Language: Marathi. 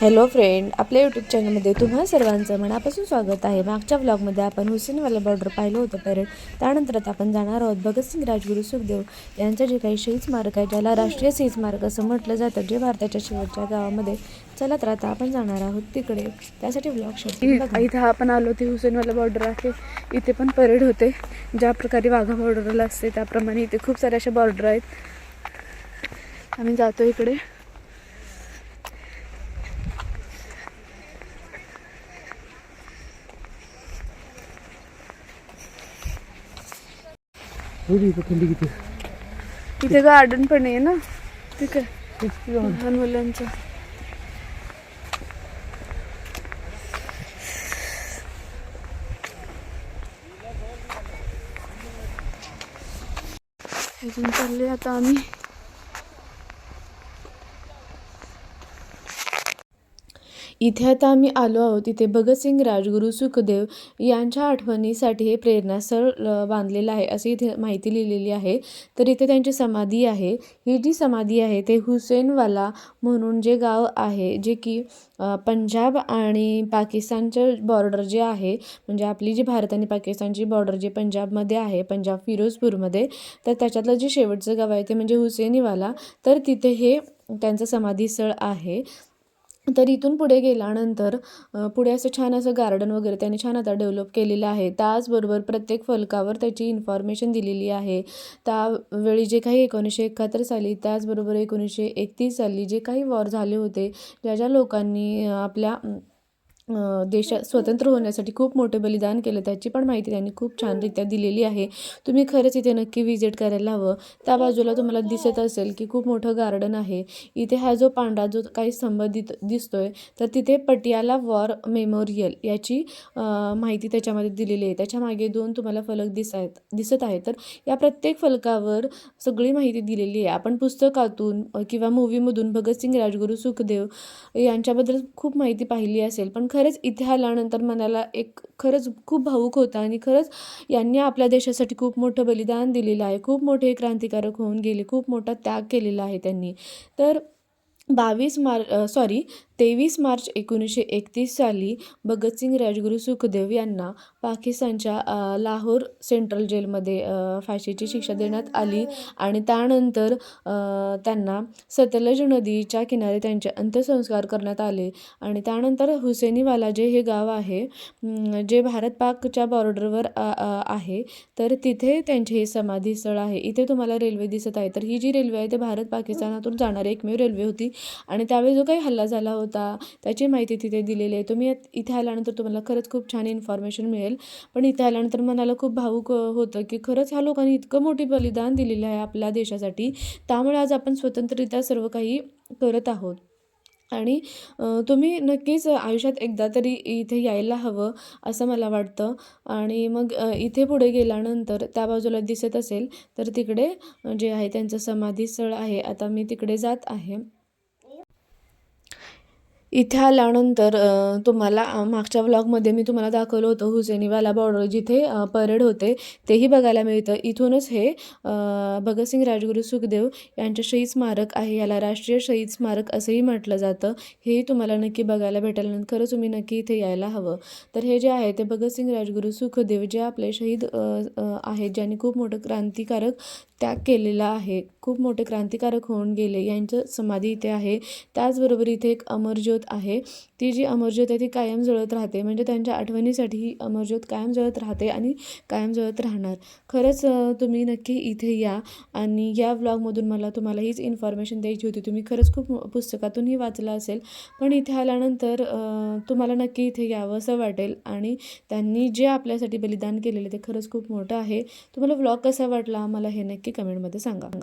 हॅलो फ्रेंड आपल्या यूट्यूब चॅनलमध्ये तुम्हा सर्वांचं मनापासून स्वागत आहे. मागच्या व्लॉगमध्ये आपण हुसेनवाला बॉर्डर पाहिलं होतं पॅरेड त्यानंतर आता आपण जाणार आहोत भगतसिंग राजगुरू सुखदेव यांचं जे काही शहीद स्मारक आहे ज्याला राष्ट्रीय शहीद स्मारक असं म्हटलं जातं जे भारताच्या शेवटच्या गावामध्ये. चला तर आता आपण जाणार आहोत तिकडे. त्यासाठी ब्लॉग शूट इ- इथं आपण आलो ते हुसेनवाला बॉर्डर आहे. इथे पण परेड होते. ज्या प्रकारे वाघा बॉर्डरला असते त्याप्रमाणे इथे खूप साऱ्या अशा बॉर्डर आहेत. आम्ही जातो इकडे. थंडी किती? तिथे गार्डन पण आहे ना? ठीक आहे लहान मुलांचं. अजून चालले आता आम्ही. इथे आता आम्ही आलो आहोत. इथे भगतसिंग राजगुरू सुखदेव यांच्या आठवणीसाठी हे प्रेरणास्थळ बांधलेलं आहे अशी इथे माहिती लिहिलेली आहे. तर इथे त्यांची समाधी आहे. ही जी समाधी आहे ते हुसेनवाला म्हणून जे गाव आहे जे की पंजाब आणि पाकिस्तानचं बॉर्डर जे आहे म्हणजे आपली जी भारत आणि पाकिस्तानची बॉर्डर जे पंजाबमध्ये आहे पंजाब फिरोजपूरमध्ये तर त्याच्यातलं जे शेवटचं गाव आहे ते म्हणजे हुसेनीवाला. तर तिथे हे त्यांचं समाधीस्थळ आहे. तर इथून पुढे गेल्यानंतर पुढे असं छान असं गार्डन वगैरे त्याने छान आता डेव्हलप केलेलं आहे. त्याचबरोबर प्रत्येक फलकावर त्याची इन्फॉर्मेशन दिलेली आहे. त्यावेळी जे काही एकोणीसशे एकाहत्तर साली त्याचबरोबर एकोणीसशे एकतीस साली जे काही वॉर झाले होते ज्या ज्या लोकांनी आपल्या देशा स्वतंत्र होण्यासाठी खूप मोठे बलिदान केलं त्याची पण माहिती त्यांनी खूप छानरित्या दिलेली आहे. तुम्ही खरंच इथे नक्की व्हिजिट करायला हवं. त्या बाजूला तुम्हाला दिसत असेल की खूप मोठं गार्डन आहे. इथे हा जो पांडा जो काही स्तंभ दित दिसतोय तर तिथे पटियाला वॉर मेमोरियल याची माहिती त्याच्यामध्ये दिलेली आहे. त्याच्यामागे दोन तुम्हाला फलक दिसत आहेत. दिसत आहे तर या प्रत्येक फलकावर सगळी माहिती दिलेली आहे. आपण पुस्तकातून किंवा मूवीमधून भगतसिंग राजगुरू सुखदेव यांच्याबद्दल खूप माहिती पाहिली असेल. पण खरं खरंच इथे आल्यानंतर मनाला एक खरंच खूप भावूक होतं आणि खरंच यांनी आपल्या देशासाठी खूप मोठं बलिदान दिलेलं आहे. खूप मोठे क्रांतिकारक होऊन गेले. खूप मोठा त्याग केलेला आहे त्यांनी. तर बावीस मार सॉरी तेवीस मार्च एकोणीसशे एकतीस साली भगतसिंग राजगुरू सुखदेव यांना पाकिस्तानच्या लाहोर सेंट्रल जेलमध्ये फाशीची शिक्षा देण्यात आली आणि त्यानंतर त्यांना सतलज नदीच्या किनारे त्यांचे अंत्यसंस्कार करण्यात आले आणि त्यानंतर हुसेनीवाला जे हे गाव आहे जे भारत पाकच्या बॉर्डरवर आहे. तर तिथे त्यांचे हे समाधीस्थळ आहे. इथे तुम्हाला रेल्वे दिसत आहे. तर ही जी रेल्वे आहे ते भारत पाकिस्तानातून जाणारी एकमेव रेल्वे होती आणि त्यावेळी जो काही हल्ला झाला होता होता. त्याची माहिती तिथे दिलेली आहे. तुम्ही इथे आल्यानंतर तुम्हाला खरंच खूप छान इन्फॉर्मेशन मिळेल. पण इथे आल्यानंतर मनाला खूप भावूक होतं की खरंच ह्या लोकांनी इतकं मोठी बलिदान दिलेलं आहे आपल्या देशासाठी. त्यामुळे आज आपण स्वतंत्ररित्या सर्व काही करत आहोत. आणि तुम्ही नक्कीच आयुष्यात एकदा तरी इथे यायला हवं असं मला वाटतं. आणि मग इथे पुढे गेल्यानंतर त्या बाजूला दिसत असेल तर तिकडे जे आहे त्यांचं समाधीस्थळ आहे. आता मी तिकडे जात आहे. इथे आल्यानंतर तुम्हाला मागच्या व्लॉगमध्ये मी तुम्हाला दाखवलं होतं हुसेनीवाला बॉर्डर जिथे परेड होते तेही बघायला मिळतं. इथूनच हे भगतसिंग राजगुरू सुखदेव यांचे शहीद स्मारक आहे. याला राष्ट्रीय शहीद स्मारक असंही म्हटलं जातं. हेही तुम्हाला नक्की बघायला भेटेल खरंच तुम्ही नक्की इथे यायला हवं. तर हे जे आहे ते भगतसिंग राजगुरू सुखदेव जे आपले शहीद आहेत ज्यांनी खूप मोठं क्रांतिकारक त्याग केलेला आहे खूप मोठे क्रांतिकारक होऊन गेले यांचं समाधी इथे आहे. त्याचबरोबर इथे एक अमरज्योत आहे. ती जी अमरज्योत आहे ती कायम जळत राहते. म्हणजे त्यांच्या आठवणीसाठी ही अमरज्योत कायम जळत राहते आणि कायम जळत राहणार. खरंच तुम्ही नक्की इथे या आणि या व्लॉगमधून मला तुम्हाला हीच इन्फॉर्मेशन द्यायची होती. तुम्ही खरंच खूप पुस्तकातूनही वाचलं असेल. पण इथे आल्यानंतर तुम्हाला नक्की इथे यावं असं वाटेल आणि त्यांनी जे आपल्यासाठी बलिदान केलेलं ते खरंच खूप मोठं आहे. तुम्हाला व्लॉग कसा वाटला मला हे नक्की कमेंटमध्ये सांगा.